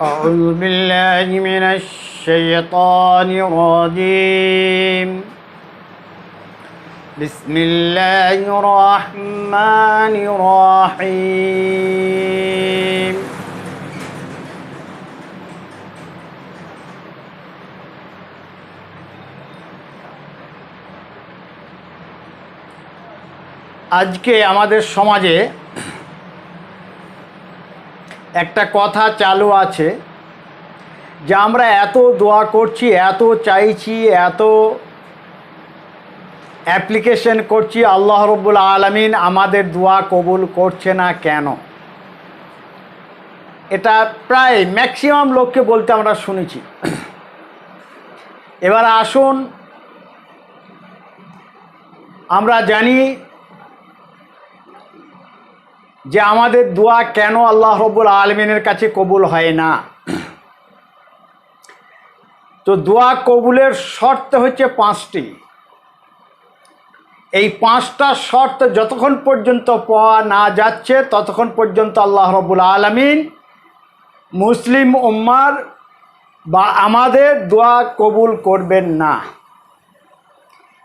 أعوذ بالله من الشيطان الرجيم بسم الله الرحمن الرحيم আজকে আমাদের সমাজে একটা কথা চালু আছে যে আমরা এত দোয়া করছি, এত চাইছি, এত অ্যাপ্লিকেশন করছি, আল্লাহ রব্বুল আলমিন আমাদের দোয়া কবুল করছে না কেন? এটা প্রায় ম্যাক্সিমাম লোককে বলতে আমরা শুনেছি। এবার আসুন, আমরা জানি যে আমাদের দোয়া কেন আল্লাহ রব্বুল আলমিনের কাছে কবুল হয় না? তো দোয়া কবুলের শর্ত হচ্ছে পাঁচটি। এই পাঁচটা শর্ত যতক্ষণ পর্যন্ত পাওয়া না যাচ্ছে, ততক্ষণ পর্যন্ত আল্লাহ রব্বুল আলমিন মুসলিম উম্মার বা আমাদের দোয়া কবুল করবেন না।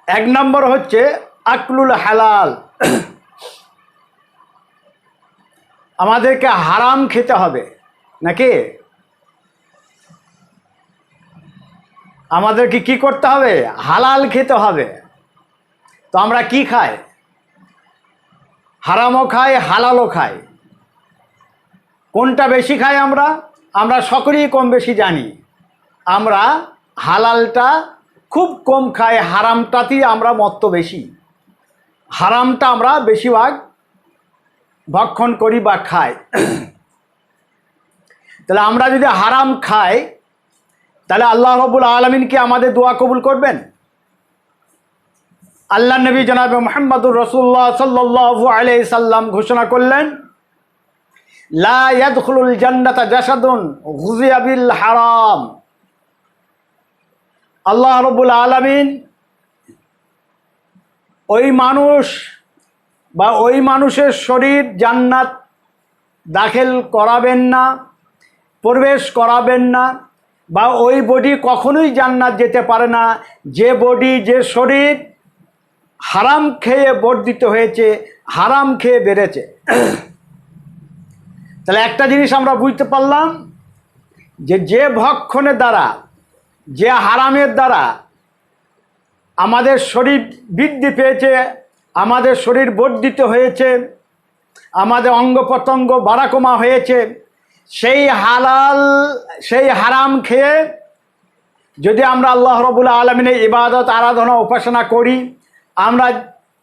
এক নম্বর হচ্ছে আকলুল হালাল। আমাদেরকে হারাম খেতে হবে, নাকি? আমাদেরকে কি করতে হবে? হালাল খেতে হবে। তো আমরা কি খাই? হারামও খাই, হালালও খাই। কোনটা বেশি খাই আমরা? আমরা সকলেই কম বেশি জানি। আমরা হালালটা খুব কম খাই, হারামটাতেই আমরা মত্ত বেশি। হারামটা আমরা বেশিরভাগ ভক্ষণ করি বা খাই। তাহলে আমরা যদি হারাম খাই, তাহলে আল্লাহ রবুল আলমিন কি আমাদের দোয়া কবুল করবেন? আল্লাহ নবী জনাব মোহাম্মদুর রসুল্লাহ সাল্লু আলাই সাল্লাম ঘোষণা করলেন, লা ইয়াদখুলুল জান্নাতা জাসাদুন হুজিয়াবিল হারাম। আল্লাহ রবুল আলমিন ওই মানুষ বা ওই মানুষের শরীর জান্নাত দাখিল করাবেন না, প্রবেশ করাবেন না, বা ওই বডি কখনোই জান্নাত যেতে পারে না। যে বডি, যে শরীর হারাম খেয়ে বর্ধিত হয়েছে, হারাম খেয়ে বেড়েছে। তাহলে একটা জিনিস আমরা বুঝতে পারলাম, যে যে ভক্ষণের দ্বারা, যে হারামের দ্বারা আমাদের শরীর বৃদ্ধি পেয়েছে আমাদের শরীর বর্ধিত হয়েছে, আমাদের অঙ্গ প্রত্যঙ্গ বাড়াকমা হয়েছে, সেই হালাল, সেই হারাম খেয়ে যদি আমরা আল্লাহ রবুল্লা আলমিনের ইবাদত, আরাধনা, উপাসনা করি, আমরা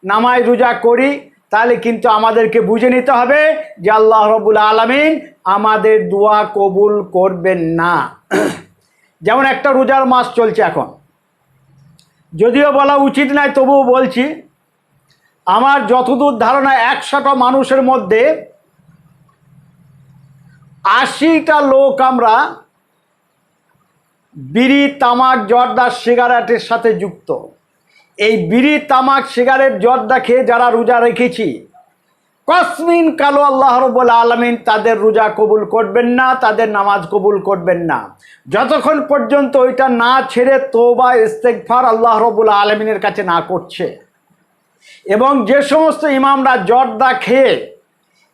নামাজ রোজা করি, তাহলে কিন্তু আমাদেরকে বুঝে নিতে হবে যে আল্লাহ রবুল আলমিন আমাদের দোয়া কবুল করবেন না। যেমন একটা রোজার মাস চলছে এখন। যদিও বলা উচিত নয়, তবুও বলছি আমার যতদূর ধারণা একশোটা মানুষের মধ্যে আশিটা লোক আমরা বিড়ি, তামাক, জর্দা সিগারেটের সাথে যুক্ত। এই বিড়ি, তামাক, সিগারেট, জর্দা খেয়ে যারা রোজা রেখেছি, কসমিন কালো আল্লাহ রবুল আলমিন তাদের রোজা কবুল করবেন না, তাদের নামাজ কবুল করবেন না। যতক্ষণ পর্যন্ত ওইটা না ছেড়ে তোবা ইস্তেকফার আল্লাহ রবুল আলমিনের কাছে না করছে। এবং যে সমস্ত ইমামরা জর্দা খেয়ে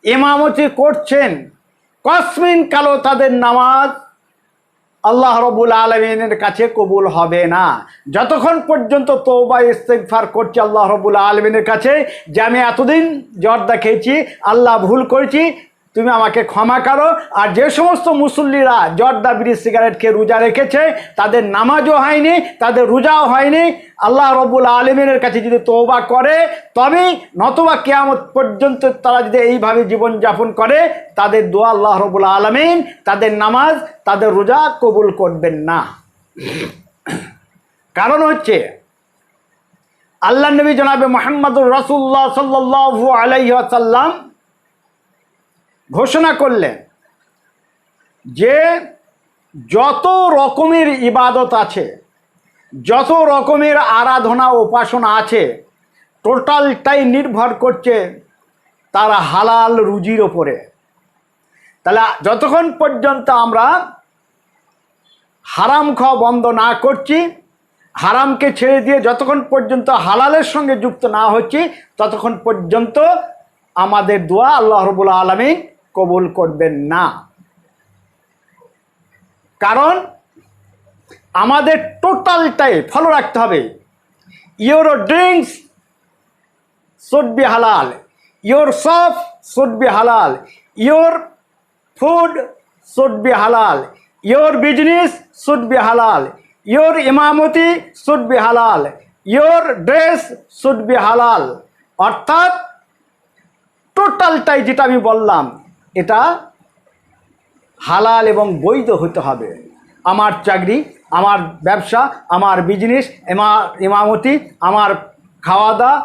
ইমামতি করছেন, কসমিন কালো তাদের নামাজ আল্লাহ রবুল আলমিনের কাছে কবুল হবে না। যতক্ষণ পর্যন্ত তৌবা ইস্তেকফার করছে আল্লাহ রবুল আলমিনের কাছে, যে আমি এতদিন জর্দা খেয়েছি, আল্লাহ ভুল করেছি তুমি আমাকে ক্ষমা করো, আর যে সমস্ত মুসল্লিরা জর্দা বিড়ি সিগারেট খেয়ে রোজা রেখেছে, তাদের নামাজও হয়নি, তাদের রোজাও হয়নি। আল্লাহ রবুল আলমিনের কাছে যদি তৌবা করে তবে নতবা কেয়ামত পর্যন্ত তারা যদি এইভাবে জীবনযাপন করে, তাদের দোয়া আল্লাহ রবুল আলমিন, তাদের নামাজ, তাদের রোজা কবুল করবেন না। কারণ হচ্ছে আল্লাহ নবী জনাবে মোহাম্মদুর রসুল্লাহ সাল্লু আলাইসাল্লাম ঘোষণা করলেন যে যত রকমের ইবাদত আছে, যত রকমের আরাধনা উপাসনা আছে, টোটালটাই নির্ভর করছে তার হালাল রুজির ওপরে। তাহলে যতক্ষণ পর্যন্ত আমরা হারাম খাওয়া বন্ধ না করছি, হারামকে ছেড়ে দিয়ে যতক্ষণ পর্যন্ত হালালের সঙ্গে যুক্ত না হচ্ছি, ততক্ষণ পর্যন্ত আমাদের দোয়া আল্লাহ রবুল আলমী কবুল করবেন না। কারণ আমাদের টোটালটাই ফলো রাখতে হবে। Your drinks should be halal, your shop should be halal, your food should be halal, your business should be halal, your ইমামতি should be halal, your dress should be halal. অর্থাৎ টোটালটাই যেটা আমি বললাম এটা হালাল এবং বৈধ হতে হবে। আমার চাকরি, আমার ব্যবসা, আমার বিজনেস এমা ইমামতি, আমার খাওয়া দাওয়া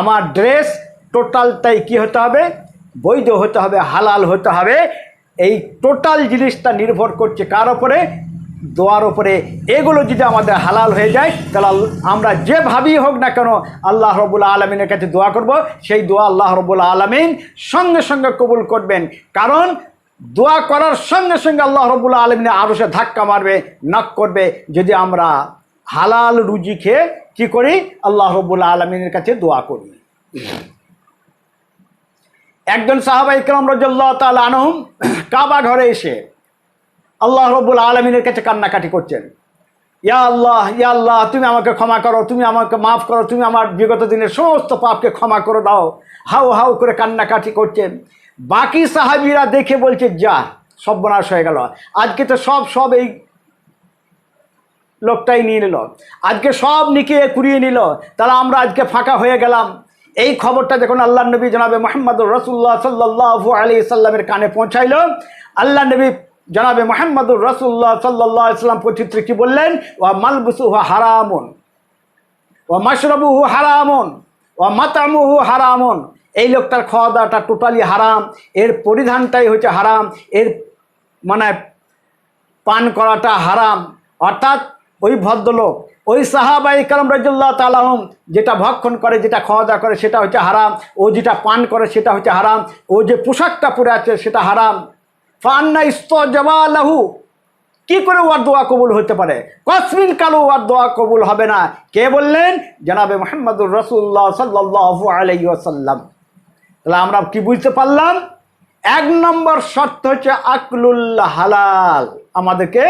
আমার ড্রেস টোটালটাই কি হতে হবে? বৈধ হতে হবে, হালাল হতে হবে। এই টোটাল জিনিসটা নির্ভর করছে কার ওপরে দোয়ার ওপরে এগুলো যদি আমাদের হালাল হয়ে যায়, তাহলে আমরা যেভাবেই হোক না কেন আল্লাহ রবুল্লা আলমিনের কাছে দোয়া করব। সেই দোয়া আল্লাহ রবুল্লা আলমিন সঙ্গে সঙ্গে কবুল করবেন। কারণ দোয়া করার সঙ্গে সঙ্গে আল্লাহ রবুল্লা আলমিনে আরও সে ধাক্কা মারবে, নক করবে। যদি আমরা হালাল রুজি খেয়ে কী করি? আল্লাহ রবুল্লা আলমিনের কাছে দোয়া করি। একজন সাহাবা ইকরাম রজল্লাহ তাল আনহুম কাবা ঘরে এসে আল্লাহ রব্বুল আলমিনের কাছে কান্নাকাটি করছেন। ইয়া আল্লাহ ইয়া আল্লাহ, তুমি আমাকে ক্ষমা করো, তুমি আমাকে মাফ করো, তুমি আমার বিগত দিনের সমস্ত পাপকে ক্ষমা করে দাও। হাউ হাউ করে কান্নাকাটি করছেন। বাকি সাহাবিরা দেখে বলছে, যা, সর্বনাশ হয়ে গেল। আজকে তো সব সব এই লোকটাই নিয়ে নিল। আজকে সব নিকে কুড়িয়ে নিল। তাহলে আমরা আজকে ফাঁকা হয়ে গেলাম। এই খবরটা যখন আল্লাহ নবী জনাবে মোহাম্মদ রসুল্লাহ সাল্লাহ আলী সাল্লামের কানে পৌঁছাইল আল্লাহ নবী জনাবে মোহাম্মদুর রসুল্লাহ সাল্লাহ ইসলাম পচিত্র কি বললেন? ও মালবুসুহা হারামুন। ও মাশরবুহু হারামুন। ও মাতামুহু হারামুন। এই লোকটার খাওয়া দাওয়াটা টোটালি হারাম। এর পরিধানটাই হচ্ছে হারাম। এর মানে পান করাটা হারাম। অর্থাৎ ওই ভদ্রলোক, ওই সাহাবাই কালাম রাজুল্লাহ তালাহম যেটা ভক্ষণ করে, যেটা খাওয়া দাওয়া করে, সেটা হচ্ছে হারাম। ও যেটা পান করে, সেটা হচ্ছে হারাম। ও যে পোশাকটা পরে আছে, সেটা হারাম। ফান্না ইস্তজবা লাহু কি করে ওয়ার দোয়া কবুল হতে পারে? কসমিন কালো ওয়ার দোয়া কবুল হবে না। কে বললেন? জানাবে মোহাম্মদুর রসুল্লাহ সাল্লাহ আলাইসাল্লাম তাহলে আমরা কি বুঝতে পারলাম? এক নম্বর শর্ত হচ্ছে আকলুল্লাহ হালাল। আমাদেরকে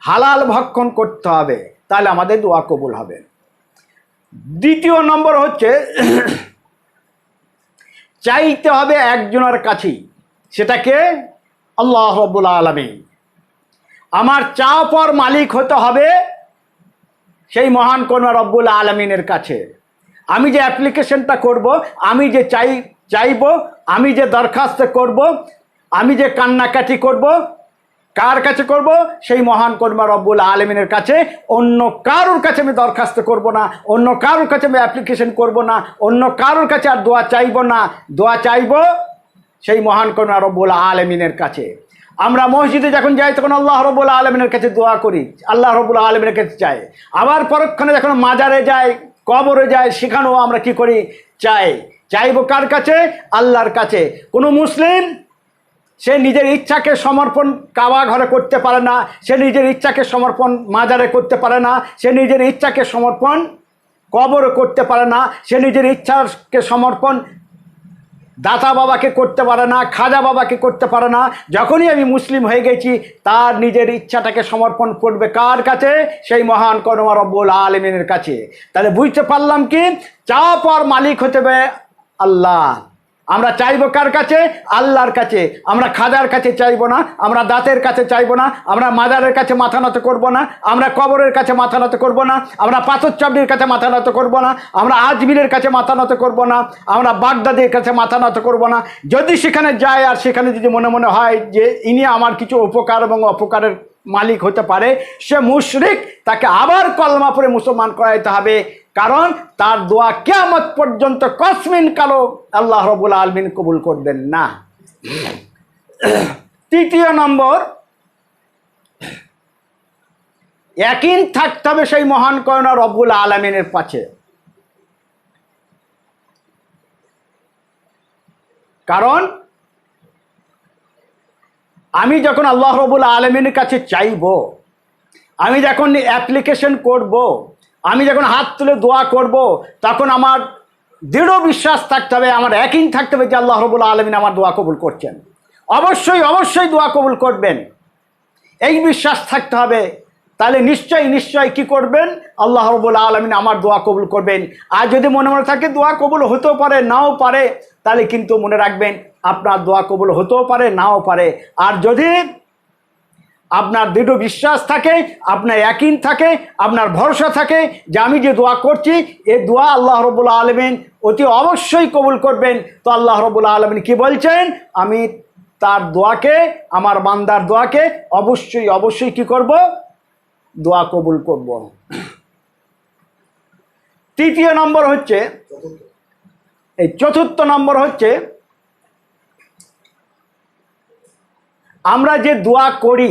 হালাল ভক্ষণ করতে হবে। তাহলে আমাদের দোয়া কবুল হবে। দ্বিতীয় নম্বর হচ্ছে, চাইতে হবে একজনের কাছেই। সেটাকে আল্লাহ রব্বুল আলমী আমার চাও পর মালিক হতে হবে সেই মহান কন্যা রব্বুল আলমিনের কাছে। আমি যে অ্যাপ্লিকেশনটা করব, আমি যে চাই, চাইব, আমি যে দরখাস্ত করব, আমি যে কান্নাকাটি করব, কার কাছে করব? সেই মহান কর্মা রব্বুল আলমিনের কাছে। অন্য কারোর কাছে আমি দরখাস্ত করব না, অন্য কারোর কাছে আমি অ্যাপ্লিকেশন করব না, অন্য কারোর কাছে আর দোয়া চাইব না। দোয়া চাইব সেই মহান কর্মা রব্বুল আলমিনের কাছে। আমরা মসজিদে যখন যাই, তখন আল্লাহ রবুল্লা আলমিনের কাছে দোয়া করি। আল্লাহ রবুল্লা আলমিনের কাছে চাই। আবার পরক্ষণে যখন মাজারে যাই, কবরে যায় সেখানেও আমরা কি করি? চাই। চাইব কার কাছে? আল্লাহর কাছে। কোনো মুসলিম সে নিজের ইচ্ছাকে সমর্পণ কাবা ঘরে করতে পারে না, সে নিজের ইচ্ছাকে সমর্পণ মাজারে করতে পারে না, সে নিজের ইচ্ছাকে সমর্পণ কবরে করতে পারে না, সে নিজের ইচ্ছাকে সমর্পণ দাতা বাবাকে করতে পারে না, খাজা বাবাকে করতে পারে না। যখনই আমি মুসলিম হয়ে গেছি, তার নিজের ইচ্ছাটাকে সমর্পণ করবে কার কাছে? সেই মহান করমা রব্বুল আলমিনের কাছে। তাহলে বুঝতে পারলাম কি? চাপ আর মালিক হতে হবে আল্লাহ। আমরা চাইব কার কাছে? আল্লাহর কাছে। আমরা খাজার কাছে চাইব না, আমরা দাঁতের কাছে চাইব না, আমরা মাজারের কাছে মাথা নত করব না, আমরা কবরের কাছে মাথা নত করব না, আমরা পাথর চাবড়ির কাছে মাথা নত করব না, আমরা আজমিরের কাছে মাথা নত করব না, আমরা বাগদাদের কাছে মাথা নত করব না। যদি সেখানে যায় আর সেখানে যদি মনে মনে হয় যে ইনি আমার কিছু উপকার এবং অপকারের মালিক হতে পারে, সে মুশরিক, তাকে আবার কলমা পরে মুসলমান করাইতে হবে। কারণ তার দোয়া কেয়ামত পর্যন্ত কসমিন কালো আল্লাহ রবুল আলমিন কবুল করবেন না। তৃতীয় নম্বর একিন থাকতে হবে সেই মহান করোনা রব্বুল আলমিনের পাশে। কারণ আমি যখন আল্লাহ রবুল আলমিনের কাছে চাইব, আমি যখন অ্যাপ্লিকেশন করব, আমি যখন হাত তুলে দোয়া করব, তখন আমার দৃঢ় বিশ্বাস থাকতে হবে, আমার একই থাকতে হবে যে আল্লাহ রবুল্লা আলমিন আমার দোয়া কবুল করছেন। অবশ্যই অবশ্যই দোয়া কবুল করবেন। এই বিশ্বাস থাকতে হবে। তাহলে নিশ্চয়ই নিশ্চয়ই কি করবেন? আল্লাহ রবুল আলমিন আমার দোয়া কবুল করবেন। আর যদি মনে মনে থাকে দোয়া কবুল হতেও পারে, নাও পারে, তাহলে কিন্তু মনে রাখবেন আপনার দোয়া কবুল হতেও পারে, নাও পারে। আর যদি আপনার দৃঢ় বিশ্বাস থাকে, আপনার একইন থাকে, আপনার ভরসা থাকে যে আমি যে দোয়া করছি, এ দোয়া আল্লাহ রবুল্লা আলমিন অতি অবশ্যই কবুল করবেন। তো আল্লাহ রবুল্লা আলমিন কি বলছেন? আমি তার দোয়াকে, আমার বান্দার দোয়াকে অবশ্যই অবশ্যই কি করব? দোয়া কবুল করব। তৃতীয় নম্বর হচ্ছে, এই চতুর্থ নম্বর হচ্ছে আমরা যে দোয়া করি,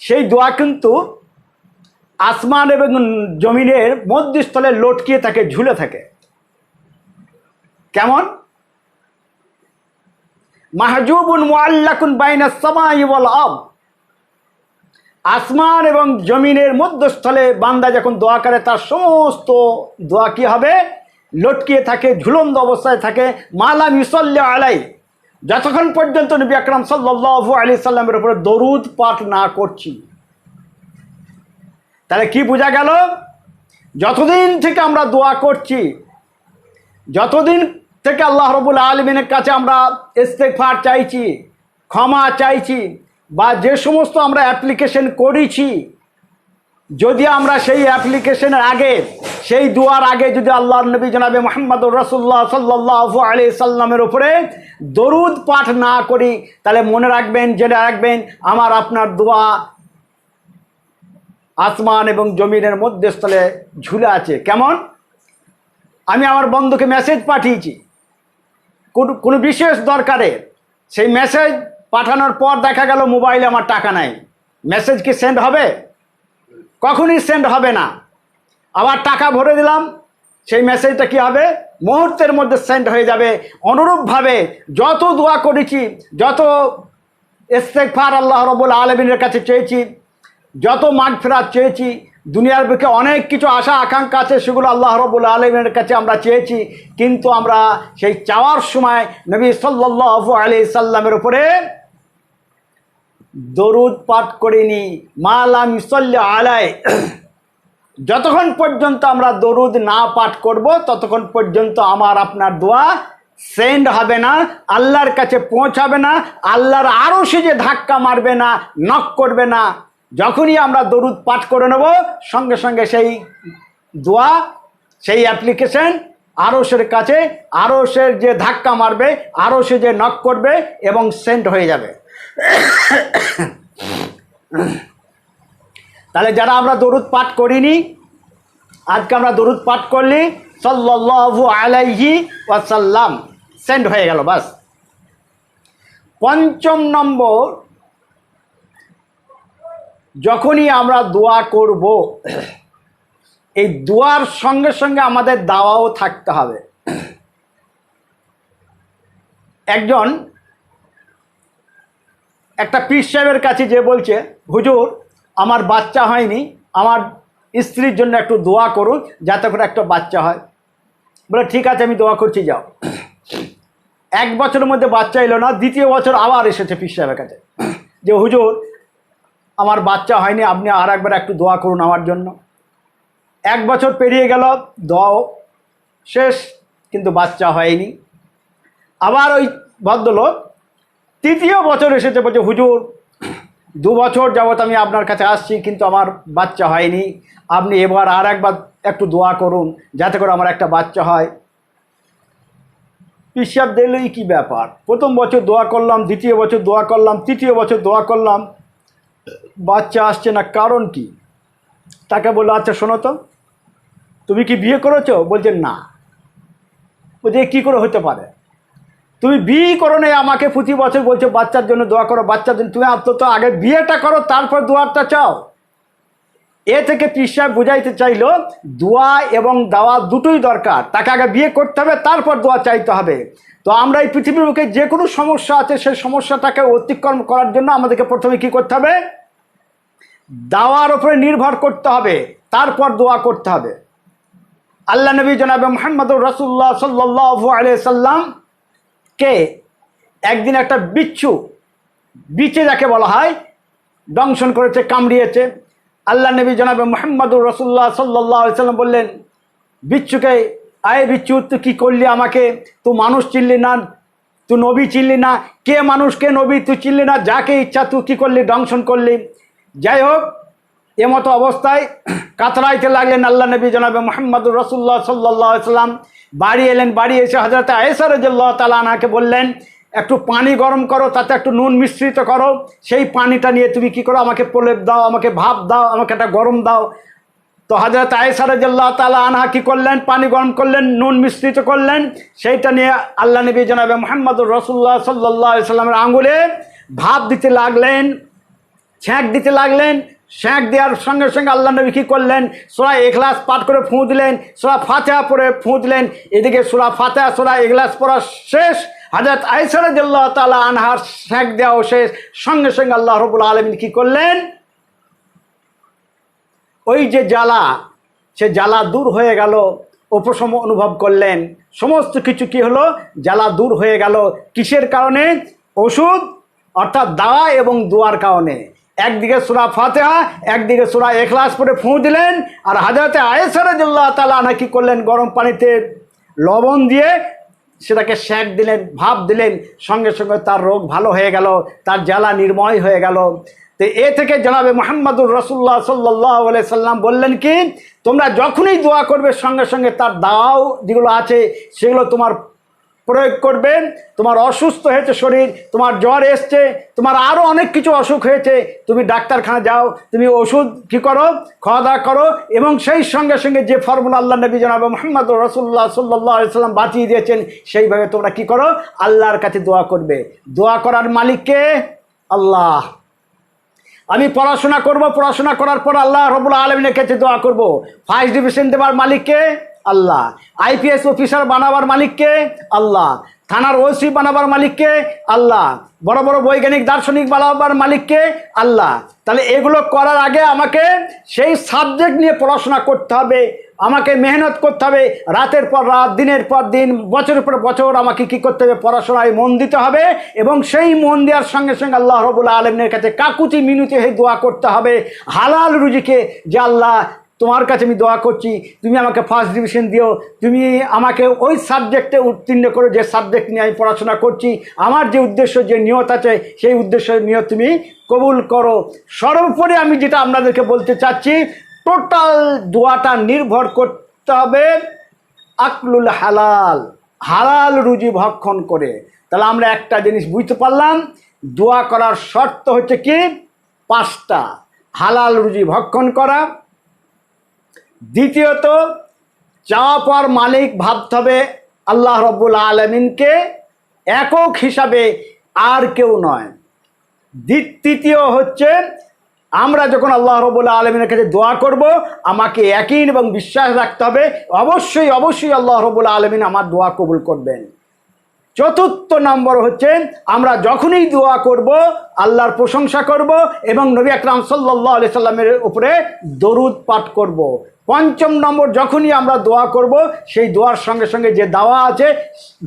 সেই দোয়া কিন্তু আসমান এবং জমিনের মধ্যস্থলে লটকিয়ে থাকে, ঝুলে থাকে। কেমন? মাহজুবুন মুআল্লাকুন বাইনা সামাই ওয়াল আব আসমান এবং জমিনের মধ্যস্থলে বান্দা যখন দোয়া করে, তার সমস্ত দোয়া কি হবে? লটকিয়ে থাকে ঝুলন্দ অবস্থায় থাকে। মালা ইসল্লা আলাই যতক্ষণ পর্যন্ত নবী আকরাম সাল্লাহ আলি সাল্লামের উপরে দরুদ পাঠ না করছি, তাহলে কি বোঝা গেল? যতদিন থেকে আমরা দোয়া করছি, যতদিন থেকে আল্লাহ রবুল আলমিনের কাছে আমরা ইস্তেকফার চাইছি, ক্ষমা চাইছি বা যে সমস্ত আমরা অ্যাপ্লিকেশন করেছি যদি আমরা সেই অ্যাপ্লিকেশনের আগে, সেই দুয়ার আগে যদি আল্লাহ নবী জনাবে মোহাম্মদ রসুল্লাহ সাল্লাহ আলি সাল্লামের উপরে দরুদ পাঠ না করি, তাহলে মনে রাখবেন, জেনে রাখবেন, আমার আপনার দোয়া আসমান এবং জমিনের মধ্যস্থলে ঝুলে আছে। কেমন? আমি আমার বন্ধুকে মেসেজ পাঠিয়েছি। কোনো বিশেষ দরকারে। সেই মেসেজ পাঠানোর পর দেখা গেল মোবাইলে আমার টাকা নাই। মেসেজ কি সেন্ড হবে? কখনই সেন্ড হবে না। আবার টাকা ভরে দিলাম, সেই মেসেজটা কি হবে? মুহূর্তের মধ্যে সেন্ড হয়ে যাবে। অনুরূপভাবে যত দোয়া করেছি, যত ইস্তেকফার আল্লাহ রবুল আলমিনের কাছে চেয়েছি, যত মাঠ ফেরাত চেয়েছি, দুনিয়ার বুকে অনেক কিছু আশা, আকাঙ্ক্ষা আছে, সেগুলো আল্লাহ রবুল আলমের কাছে আমরা চেয়েছি। কিন্তু আমরা সেই চাওয়ার সময় নবী সাল্লাহ আলি সাল্লামের উপরে দরুদ পাঠ করিনি। মালাম ইসল্লা আলায় যতক্ষণ পর্যন্ত আমরা দরুদ না পাঠ করব, ততক্ষণ পর্যন্ত আমার আপনার দোয়া সেন্ড হবে না, আল্লাহর কাছে পৌঁছাবে না, আল্লাহর আরও সে যে ধাক্কা মারবে না নক করবে না, যখনই আমরা দরুদ পাঠ করে নেব, সঙ্গে সঙ্গে সেই দোয়া, সেই অ্যাপ্লিকেশন আরসের কাছে আরসের যে ধাক্কা মারবে আরও সে যে নক করবে এবং সেন্ড হয়ে যাবে। তাহলে যারা আমরা দরুদ পাঠ করিনি, আজকে আমরা দরুদ পাঠ করলি, সাল্লাল্লাহু আলাইহি ওয়াসাল্লাম। সেন্ড হয়ে গেল, বাস। পঞ্চম নম্বর, যখনই আমরা দোয়া করব, এই দোয়ার সঙ্গে সঙ্গে আমাদের দাওয়াও থাকতে হবে। একজন একটা পীর সাহেবের কাছে যে বলছে, হুজুর, আমার বাচ্চা হয়নি, আমার স্ত্রীর জন্য একটু দোয়া করুন, যাতে করে একটা বাচ্চা হয়। বলে, ঠিক আছে, আমি দোয়া করছি, যাও। এক বছরের মধ্যে বাচ্চা এলো না, দ্বিতীয় বছর আবার এসেছে পীর সাহেবের কাছে। যে, হুজুর, আমার বাচ্চা হয়নি, আপনি আর একবার একটু দোয়া করুন আমার জন্য। এক বছর পেরিয়ে গেল, দোয়াও শেষ, কিন্তু বাচ্চা হয়নি। আবার ওই ভদ্রলোক তৃতীয় বছর এসেছে বলছে, হুজুর, দু বছর যাবৎ আমি আপনার কাছে আসছি, কিন্তু আমার বাচ্চা হয়নি। আপনি এবার আর একবার একটু দোয়া করুন, যাতে করে আমার একটা বাচ্চা হয়। পিসাব দিলেই কি ব্যাপার? প্রথম বছর দোয়া করলাম, দ্বিতীয় বছর দোয়া করলাম, তৃতীয় বছর দোয়া করলাম। বাচ্চা আসছে না, কারণ কি? তাকে বলল আচ্ছা শোনো তো, তুমি কি বিয়ে করেছ? বলছে, না। বলছে কী করে হতে পারে? তুমি বিয়ে করো নাই, আমাকে প্রতি বছর বলছো, বাচ্চার জন্য দোয়া করো, বাচ্চার জন্য। তুমি অন্তত আগে বিয়েটা করো, তারপর দোয়ারটা চাও। এ থেকে পিসাব বুঝাইতে চাইলো, দোয়া এবং দাওয়া দুটোই দরকার। তাকে আগে বিয়ে করতে হবে, তারপর দোয়া চাইতে হবে। তো আমরা এই পৃথিবীর বুকে যে কোনো সমস্যা আছে, সেই সমস্যাটাকে অতিক্রম করার জন্য আমাদেরকে প্রথমে কি করতে হবে? দাওয়ার উপরে নির্ভর করতে হবে, তারপর দোয়া করতে হবে। আল্লাহ নবী জনাবে মোহাম্মদুর রসুল্লাহ সাল্লাহ আলিয়া সাল্লাম কে? একদিন একটা বিচ্ছু বিচে যাকে বলা হয়, দংশন করেছে, কামড়িয়েছে। আল্লাহ নবী জনাবে মোহাম্মদুর রসুল্লাহ সাল্লাহ সাল্লাম বললেন, বিচ্ছুকে, আয় বিচ্ছু, তুই কী করলি আমাকে? তুই মানুষ চিনলি না, তুই নবী চিনলি না। কে মানুষ, কে নবী, তুই চিনলি না? যাকে ইচ্ছা, তুই কী করলি? দংশন করলি। যাই হোক, এমতো অবস্থায় কাতরাইতে লাগলেন আল্লাহ নবী জনাবে মোহাম্মদুর রসুল্লাহ সাল্লাহ সাল্লাম বাড়ি এলেন, বাড়ি এসে হজরত আয়েসা রাজ্লাহ তালানাকে বললেন, একটু পানি গরম করো, তাতে একটু নুন মিশ্রিত করো। সেই পানিটা নিয়ে তুমি কি করো? আমাকে প্রলেপ দাও, আমাকে ভাপ দাও, আমাকে একটা গরম দাও। তো হাজরত আয়েসা রাজ্লাহ তালা আনহা কী করলেন? পানি গরম করলেন, নুন মিশ্রিত করলেন। সেইটা নিয়ে আল্লাহ নবী জনাবে মোহাম্মদুর রসুল্লাহ সাল্লাহ সাল্লামের আঙুলে ভাপ দিতে লাগলেন, ছ্যাঁক দিতে লাগলেন। ছ্যাঁক দেওয়ার সঙ্গে সঙ্গে আল্লাহ নবী কী করলেন? সোরা এখলাস পাঠ করে ফুঁ দিলেন, সোরা ফাতেহা পরে ফুঁ দিলেন। এদিকে সোরা ফাতেহা, সোরা এখলাস পড়া শেষ। হাজরত আইসারাজ্লাহ তালা আনহার ছ্যাঁক দেওয়াও শেষ। সঙ্গে সঙ্গে আল্লাহ রবুল আলমিন কী করলেন? ওই যে জ্বালা, সে জ্বালা দূর হয়ে গেল, উপশম অনুভব করলেন। সমস্ত কিছু কি হলো? জ্বালা দূর হয়ে গেল। কিসের কারণে? ওষুধ, অর্থাৎ দাওয়া এবং দোয়ার কারণে। একদিকে সুরা ফাতেহা একদিকে সুরা এখলাস পরে ফুঁ দিলেন, আর হাজারতে আয়েসারাজুল্লাহ তালা নাকি করলেন? গরম পানিতে লবণ দিয়ে সেটাকে শ্যাক দিলেন ভাব দিলেন, সঙ্গে সঙ্গে তার রোগ ভালো হয়ে গেল, তার জ্বালা নির্ময় হয়ে গেল। তো এ থেকে জানাবে মোহাম্মদুর রসুল্লাহ সাল্লাহ সাল্লাম বললেন কি, তোমরা যখনই দোয়া করবে, সঙ্গে সঙ্গে তার দাওয়াও যেগুলো আছে, সেগুলো তোমার প্রয়োগ করবেন। তোমার অসুস্থ হয়েছে শরীর, তোমার জ্বর এসছে, তোমার আরও অনেক কিছু অসুখ হয়েছে, তুমি ডাক্তারখানা যাও, তুমি ওষুধ কী করো খাওয়া দাওয়া করো এবং সেই সঙ্গে সঙ্গে যে ফর্মুলা আল্লাহ নবী জানাবে মোহাম্মদ রসুল্লাহ সাল্লাহ সাল্লাম বাঁচিয়ে দিয়েছেন, সেইভাবে তোমরা কি করো, আল্লাহর কাছে দোয়া করবে। দোয়া করার মালিককে আল্লাহ। আমি পড়াশোনা করব, পড়াশোনা করার পর আল্লাহ রবুল আলমিনের কাছে দোয়া করব। ফার্স্ট ডিভিশন দেওয়ার মালিককে আল্লাহ। আইপিএস অফিসার বানাবার মালিককে আল্লাহ। থানার ওসি বানাবার মালিককে আল্লাহ। বড় বড় বৈজ্ঞানিক, দার্শনিক বানাবার মালিককে আল্লাহ। তাহলে এগুলো করার আগে আমাকে সেই সাবজেক্ট নিয়ে পড়াশোনা করতে হবে। আমাকে মেহনত করতে হবে। রাতের পর রাত, দিনের পর দিন, বছরের পর বছর আমাকে কি করতে হবে? পড়াশোনায় মন দিতে হবে এবং সেই মন দেওয়ার সঙ্গে সঙ্গে আল্লাহ রবুল্লা আলমের কাছে কাকুতি মিনুতি হয়ে দোয়া করতে হবে। হালাল রুজিকে যে আল্লাহ তোমার কাছে আমি দোয়া করছি, তুমি আমাকে ফার্স্ট ডিভিশন দিও, তুমি আমাকে ওই সাবজেক্টে উত্তীর্ণ করো, যে সাবজেক্ট নিয়ে আমি পড়াশোনা করছি। আমার যে উদ্দেশ্য, যে নিয়ত আছে, সেই উদ্দেশ্য নিয়ত তুমি কবুল করো। সর্বোপরি আমি যেটা আপনাদেরকে বলতে চাচ্ছি টোটাল দোয়াটা নির্ভর করতে হবে আকলুল হালাল হালাল রুজি ভক্ষণ করে। তাহলে আমরা একটা জিনিস বুঝতে পারলাম, দোয়া করার শর্ত হচ্ছে কি? পাঁচটা, হালাল রুজি ভক্ষণ করা দ্বিতীয়ত চাওয়া পাওয়ার মালিক ভাবতে হবে আল্লাহ রব্বুল আলমিনকে একক হিসাবে আর কেউ নয়। তৃতীয় হচ্ছে, আমরা যখন আল্লাহ রবুল্লা আলমিনের কাছে দোয়া করব, আমাকে একই এবং বিশ্বাস রাখতে হবে। অবশ্যই অবশ্যই আল্লাহ রবুল্লা আলমিন আমার দোয়া কবুল করবেন। চতুর্থ নম্বর হচ্ছে, আমরা যখনই দোয়া করব, আল্লাহর প্রশংসা করব এবং নবী আকরাম সাল্লাহ আলি সাল্লামের উপরে দরুদ পাঠ করব। পঞ্চম নম্বর যখনই আমরা দোয়া করব, সেই দোয়ার সঙ্গে সঙ্গে যে দাওয়া আছে,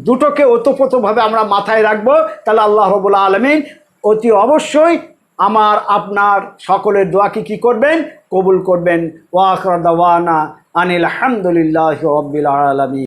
দুটোকে ওতপ্রোতভাবে আমরা মাথায় রাখব। তাহলে আল্লাহ রবুল্লা আলমিন অতি অবশ্যই আমার, আপনার সকলের দোয়াকে কি করবেন? কবুল করবেন। দাওয়ানা আনিল আলহামদুলিল্লাহ রব্বিল আলমী